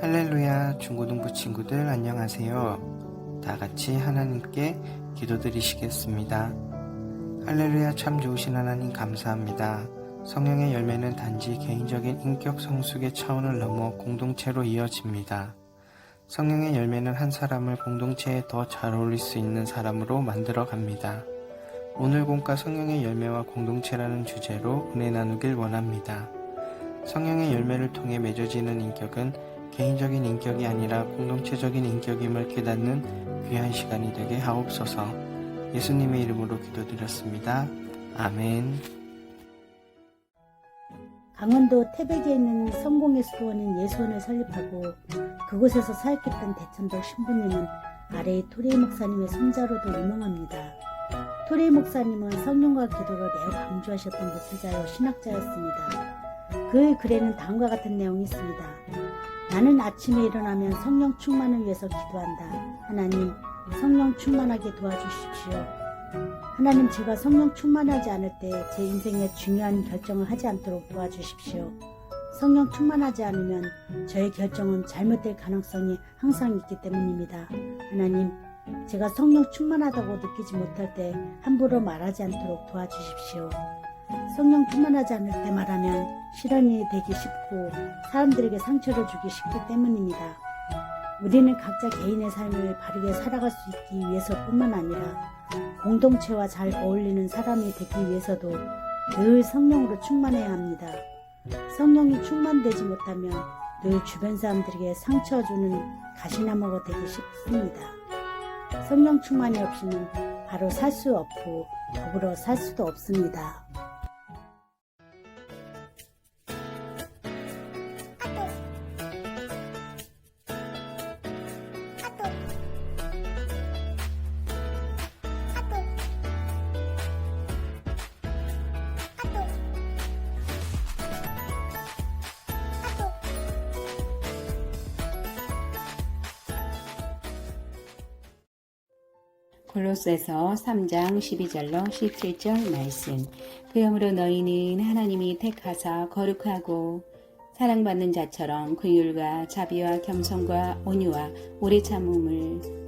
할렐루야 중고등부 친구들 안녕하세요. 다 같이 하나님께 기도드리시겠습니다. 할렐루야 참 좋으신 하나님 감사합니다. 성령의 열매는 단지 개인적인 인격 성숙의 차원을 넘어 공동체로 이어집니다. 성령의 열매는 한 사람을 공동체에 더 잘 어울릴 수 있는 사람으로 만들어 갑니다. 오늘 공과 성령의 열매와 공동체라는 주제로 은혜 나누길 원합니다. 성령의 열매를 통해 맺어지는 인격은 개인적인 인격이 아니라 공동체적인 인격임을 깨닫는 귀한 시간이 되게 하옵소서. 예수님의 이름으로 기도드렸습니다. 아멘. 강원도 태백에 있는 성공의 수원인 예수원을 설립하고 그곳에서 사역했던 대천도 신부님은 아래의 토레이 목사님의 손자로도 유명합니다. 토레이 목사님은 성령과 기도를 매우 강조하셨던 목회자요 신학자였습니다. 그의 글에는 다음과 같은 내용이 있습니다. 나는 아침에 일어나면 성령 충만을 위해서 기도한다. 하나님, 성령 충만하게 도와주십시오. 하나님 제가 성령 충만하지 않을 때 제 인생에 중요한 결정을 하지 않도록 도와주십시오. 성령 충만하지 않으면 저의 결정은 잘못될 가능성이 항상 있기 때문입니다. 하나님, 제가 성령 충만하다고 느끼지 못할 때 함부로 말하지 않도록 도와주십시오. 성령 충만하지 않을 때 말하면 실현이 되기 쉽고 사람들에게 상처를 주기 쉽기 때문입니다. 우리는 각자 개인의 삶을 바르게 살아갈 수 있기 위해서뿐만 아니라 공동체와 잘 어울리는 사람이 되기 위해서도 늘 성령으로 충만해야 합니다. 성령이 충만되지 못하면 늘 주변 사람들에게 상처 주는 가시나무가 되기 쉽습니다. 성령 충만이 없이는 바로 살 수 없고 더불어 살 수도 없습니다. 골로새서 3장 12절로 17절 말씀. 그러므로 너희는 하나님이 택하사 거룩하고 사랑받는 자처럼 긍휼과 자비와 겸손과 온유와 오래 참음을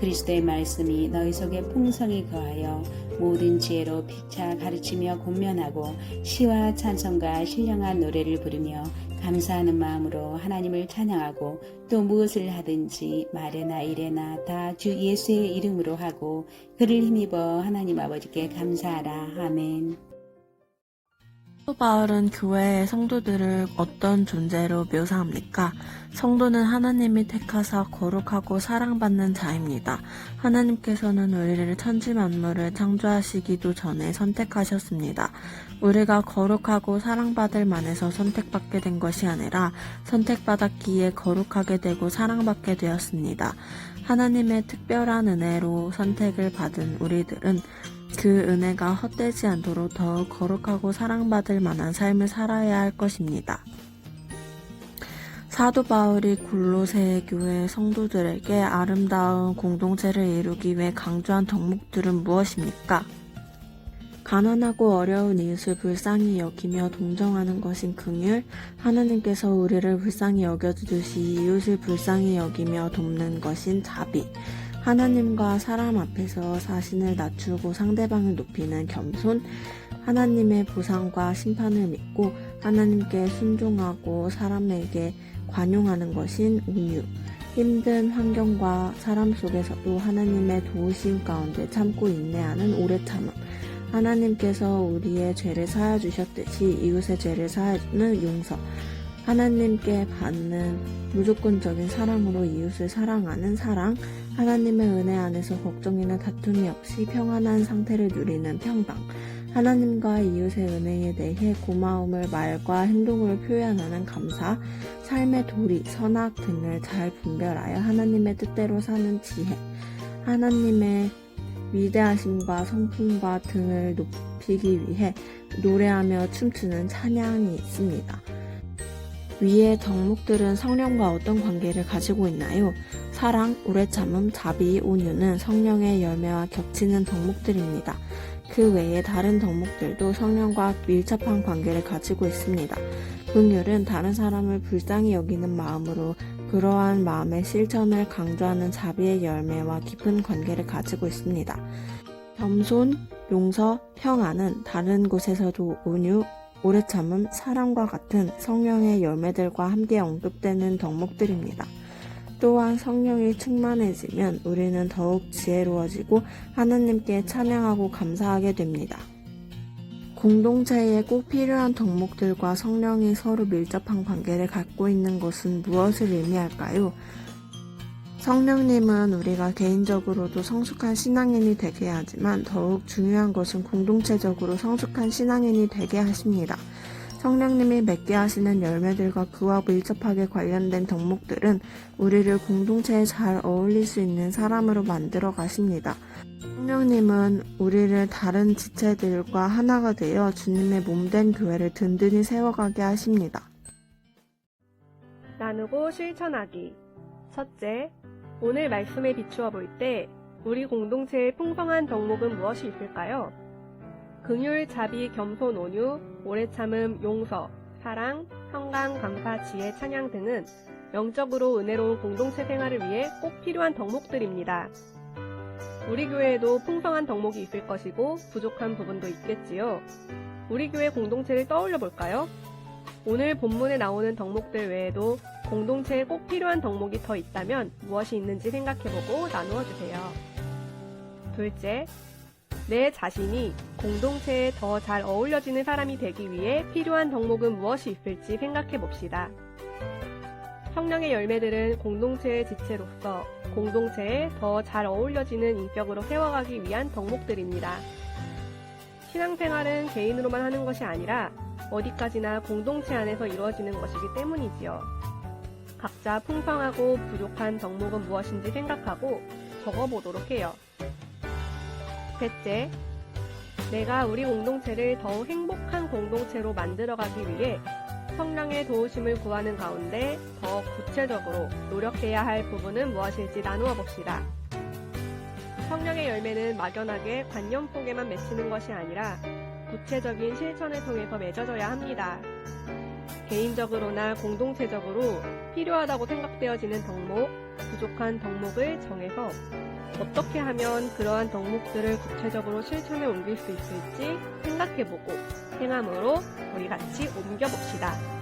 그리스도의 말씀이 너희 속에 풍성히 거하여 모든 지혜로 피차 가르치며 권면하고 시와 찬송과 신령한 노래를 부르며 감사하는 마음으로 하나님을 찬양하고 또 무엇을 하든지 말에나 일에나 다 주 예수의 이름으로 하고 그를 힘입어 하나님 아버지께 감사하라. 아멘. 사도 바울은 교회의 성도들을 어떤 존재로 묘사합니까? 성도는 하나님이 택하사 거룩하고 사랑받는 자입니다. 하나님께서는 우리를 천지 만물을 창조하시기도 전에 선택하셨습니다. 우리가 거룩하고 사랑받을 만해서 선택받게 된 것이 아니라 선택받았기에 거룩하게 되고 사랑받게 되었습니다. 하나님의 특별한 은혜로 선택을 받은 우리들은 그 은혜가 헛되지 않도록 더욱 거룩하고 사랑받을 만한 삶을 살아야 할 것입니다. 사도 바울이 골로새 교회 성도들에게 아름다운 공동체를 이루기 위해 강조한 덕목들은 무엇입니까? 가난하고 어려운 이웃을 불쌍히 여기며 동정하는 것인 긍휼, 하나님께서 우리를 불쌍히 여겨주듯이 이웃을 불쌍히 여기며 돕는 것인 자비, 하나님과 사람 앞에서 자신을 낮추고 상대방을 높이는 겸손, 하나님의 보상과 심판을 믿고 하나님께 순종하고 사람에게 관용하는 것인 온유, 힘든 환경과 사람 속에서도 하나님의 도우심 가운데 참고 인내하는 오래 참음, 하나님께서 우리의 죄를 사하 주셨듯이 이웃의 죄를 사하주는 용서, 하나님께 받는 무조건적인 사랑으로 이웃을 사랑하는 사랑, 하나님의 은혜 안에서 걱정이나 다툼이 없이 평안한 상태를 누리는 평강, 하나님과 이웃의 은혜에 대해 고마움을 말과 행동으로 표현하는 감사, 삶의 도리, 선악 등을 잘 분별하여 하나님의 뜻대로 사는 지혜, 하나님의 위대하심과 성품과 등을 높이기 위해 노래하며 춤추는 찬양이 있습니다. 위의 덕목들은 성령과 어떤 관계를 가지고 있나요? 사랑, 오래 참음, 자비, 온유는 성령의 열매와 겹치는 덕목들입니다. 그 외에 다른 덕목들도 성령과 밀접한 관계를 가지고 있습니다. 긍휼은 다른 사람을 불쌍히 여기는 마음으로 그러한 마음의 실천을 강조하는 자비의 열매와 깊은 관계를 가지고 있습니다. 겸손, 용서, 평안은 다른 곳에서도 온유, 오래 참음, 사랑과 같은 성령의 열매들과 함께 언급되는 덕목들입니다. 또한 성령이 충만해지면 우리는 더욱 지혜로워지고 하나님께 찬양하고 감사하게 됩니다. 공동체에 꼭 필요한 덕목들과 성령이 서로 밀접한 관계를 갖고 있는 것은 무엇을 의미할까요? 성령님은 우리가 개인적으로도 성숙한 신앙인이 되게 하지만 더욱 중요한 것은 공동체적으로 성숙한 신앙인이 되게 하십니다. 성령님이 맺게 하시는 열매들과 그와 밀접하게 관련된 덕목들은 우리를 공동체에 잘 어울릴 수 있는 사람으로 만들어 가십니다. 성령님은 우리를 다른 지체들과 하나가 되어 주님의 몸된 교회를 든든히 세워가게 하십니다. 나누고 실천하기. 첫째, 오늘 말씀에 비추어 볼 때 우리 공동체의 풍성한 덕목은 무엇이 있을까요? 긍휼, 자비, 겸손, 온유, 오래 참음, 용서, 사랑, 평강, 감사, 지혜, 찬양 등은 영적으로 은혜로운 공동체 생활을 위해 꼭 필요한 덕목들입니다. 우리 교회에도 풍성한 덕목이 있을 것이고 부족한 부분도 있겠지요. 우리 교회 공동체를 떠올려 볼까요? 오늘 본문에 나오는 덕목들 외에도 공동체에 꼭 필요한 덕목이 더 있다면 무엇이 있는지 생각해보고 나누어 주세요. 둘째, 내 자신이 공동체에 더 잘 어울려지는 사람이 되기 위해 필요한 덕목은 무엇이 있을지 생각해 봅시다. 성령의 열매들은 공동체의 지체로서 공동체에 더 잘 어울려지는 인격으로 세워가기 위한 덕목들입니다. 신앙생활은 개인으로만 하는 것이 아니라 어디까지나 공동체 안에서 이루어지는 것이기 때문이지요. 각자 풍성하고 부족한 덕목은 무엇인지 생각하고 적어보도록 해요. 셋째, 내가 우리 공동체를 더욱 행복한 공동체로 만들어가기 위해 성령의 도우심을 구하는 가운데 더 구체적으로 노력해야 할 부분은 무엇일지 나누어 봅시다. 성령의 열매는 막연하게 관념 속에만 맺히는 것이 아니라 구체적인 실천을 통해서 맺어져야 합니다. 개인적으로나 공동체적으로 필요하다고 생각되어지는 덕목, 부족한 덕목을 정해서 어떻게 하면 그러한 덕목들을 구체적으로 실천에 옮길 수 있을지 생각해보고 행함으로 우리 같이 옮겨봅시다.